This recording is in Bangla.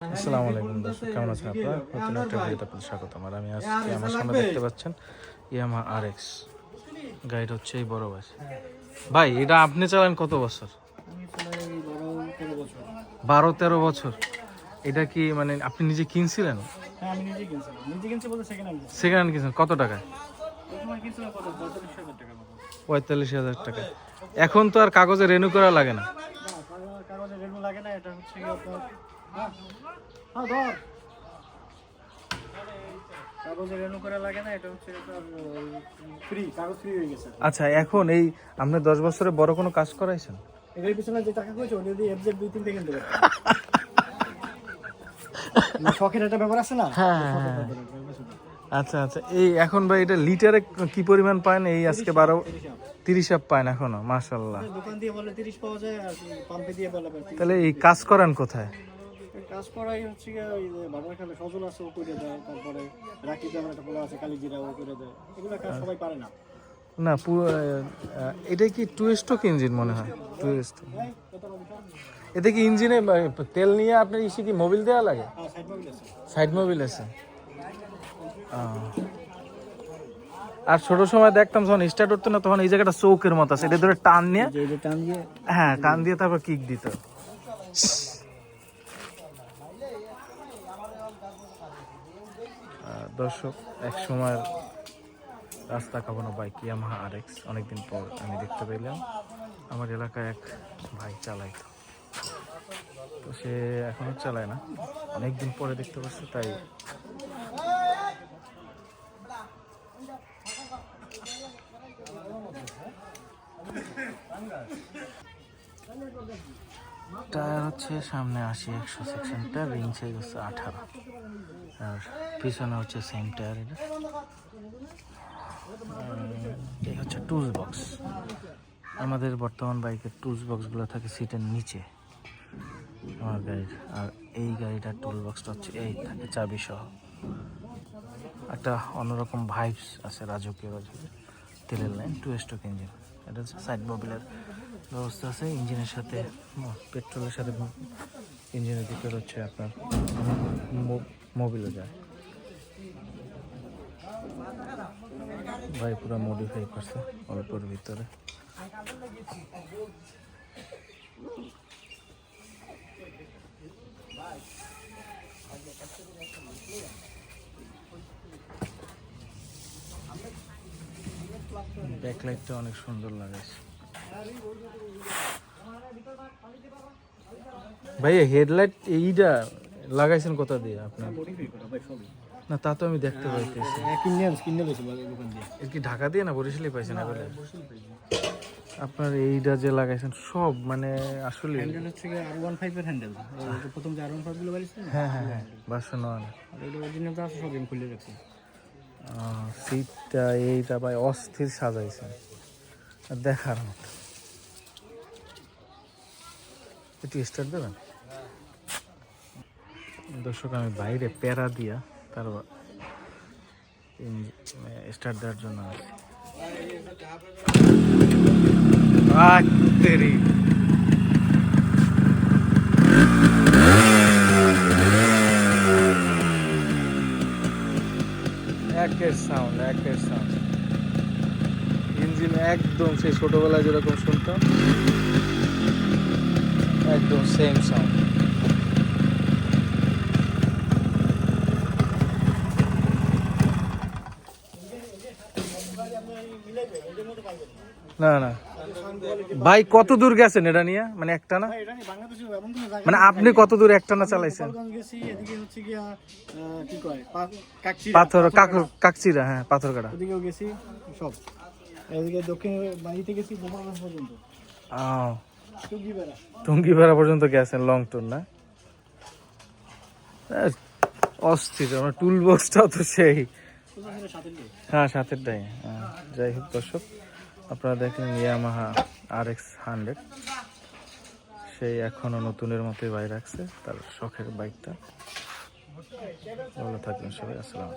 আসসালামু আলাইকুম দর্শক কেমন আছেন আপনারা? নতুন একটা ভিডিওতে আপনাদের স্বাগতম। আর আমি আজকে আমার সামনে দেখতে পাচ্ছেন ইয়ামা আর এক্স গাড়িটা হচ্ছে এই বড় বাস ভাই এটা আপনি চালান কত বছর? বারো তেরো বছর। এটা কি মানে আপনি নিজে কিনছিলেন? সেকেন্ড হ্যান্ড কিনছেন কত টাকায়? পঁয়তাল্লিশ হাজার টাকা পঁয়তাল্লিশ হাজার টাকা এখন তো আর কাগজে রেনু করা লাগে না। না কাগজে রেনু লাগে না এটা হচ্ছে হ্যাঁ ধর। কাগজে রেনু করা লাগে না এটা হচ্ছে আপনার ফ্রি কাগজ ফ্রি গেছে। আচ্ছা এখন এই আপনি দশ বছরে বড় কোনো কাজ করাইছেন? এটার পিছনে যে টাকা করেছে ওটা দিয়ে এফজেড দুই তিনটে কিনতে পারবে না, শখের একটা ব্যাপার আছে না? হ্যাঁ, হ্যাঁ। আচ্ছা আচ্ছা। এই এখন ভাই এটা লিটারে কি পরিমাণ পান? এই আজকে বারো তিরিশ আপ পান এখনও মাশাল্লাহ। দোকান দিয়ে বলে তিরিশ পাওয়া যায় আর পাম্পে দিয়ে বলে তাহলে এই কাজ করান কোথায়? কাজ করাই হচ্ছে গিয়ে ওই যে বাবার খালে সজল আছে ও করে দেয়। তারপরে রাকিব আমার একটা পোলা আছে কালিজিরা ও করে দেয়। এগুলো কাজ সবাই পারে না। না পুরো এটা কি টু স্ট্রোক ইঞ্জিন মনে হয়? Two stroke? এতে কি ইঞ্জিনে তেল নিয়ে আপনার ইসে কি মোবিল দেওয়া লাগে? হ্যাঁ সাইড মোবিল আছে। সাইড মোবিল আছে। আর ছোট সময় দেখতাম যখন স্টার্ট হতো না তখন এই জায়গাটা চৌকের মতো আছে। এটা ধরে টান নিয়ে হ্যাঁ টান দিয়ে তারপর কিক দিত। দর্শক, এক সময় রাস্তা কাঁপানো বাইক ইয়ামাহা আর এক্স অনেকদিন পর আমি দেখতে পেলাম। আমার এলাকায় এক ভাই চালাইতো। তো সে এখনও চালায় না। অনেকদিন পরে দেখতে পাচ্ছি, তাই টায়ার হচ্ছে সামনে আশি, একশো সেকশনটা, রিং সাইজ হচ্ছে আঠারো। আর পিছনে হচ্ছে সেম টায়ার এটা। এই হচ্ছে টুলস বক্স আমাদের বর্তমান বাইকের টুলস বক্সগুলো থাকে সিটের নিচে। আমার গাড়ির। আর এই গাড়িটার টুল বক্সটা হচ্ছে এই, থাকে চাবি সহ একটা অন্যরকম ভাইবস আছে রাজকীয় রাজকীয়। তেলের লাইন টু স্ট্রোক ইঞ্জিন এটা হচ্ছে সাইড মোবিলের ব্যবস্থা আছে। ইঞ্জিনের সাথে পেট্রোলের সাথে ইঞ্জিনের ভিতর হচ্ছে আপনার মোবিলও যায়। ভাই পুরো মডিফাই করছে অল্পর ভিতরে। ব্যাকলাইটটা অনেক সুন্দর লাগাইছে ভাইয়া হেডলাইট এইটা লাগাইছেন কোথা দিয়ে আপনার না তা তো আমি দেখতে পাইতেছি। এর কি ঢাকা দিয়ে না বরিশালই পাইছেন এবারে আপনার এইটা যে লাগাইছেন সব মানে আসলে হ্যান্ডেল হচ্ছে গিয়ে আর ওয়ান ফাইভের হ্যান্ডেল প্রথম যে আর ওয়ান ফাইভগুলো বাড়িছে হ্যাঁ হ্যাঁ হ্যাঁ বাসো নয় এটা অরিজিনাল তো আছে সব আমি খুলে রাখছি। সিটটা এইটা ভাই অস্থির সাজাইছে আর দেখার মতো। একটু স্টার্ট দেবেন? দর্শক, আমি বাইরে প্যারা দিয়া তারপর স্টার্ট দেওয়ার জন্য আছি তেরি। একের সাউন্ড একের সাউন্ড ইঞ্জিন একদম সেই ছোটোবেলায় যেরকম শুনতাম একদম সেম সাউন্ড না না। ভাই কত দূর গেছেন এটা নিয়ে? মানে একটা না? মানে আপনি কত দূর একটা না চালাইছেন? পাথর কাকচিরা হ্যাঁ পাথর কাটা গেছি সব। এদিকে দক্ষিণ গেছি গোপালগঞ্জ পর্যন্ত। আহ টুঙ্গিপাড়া পর্যন্ত গেছেন লং না? অস্থির আমার টুল বক্সটাও তো সেই। হ্যাঁ যাই হোক দর্শক আপনারা দেখলেন ইয়ামাহা আর এক্স হান্ড্রেড সেই এখনও নতুনের মতোই বাইরে রাখছে তার শখের বাইকটা ভালো থাকবেন সবাই আসসালাম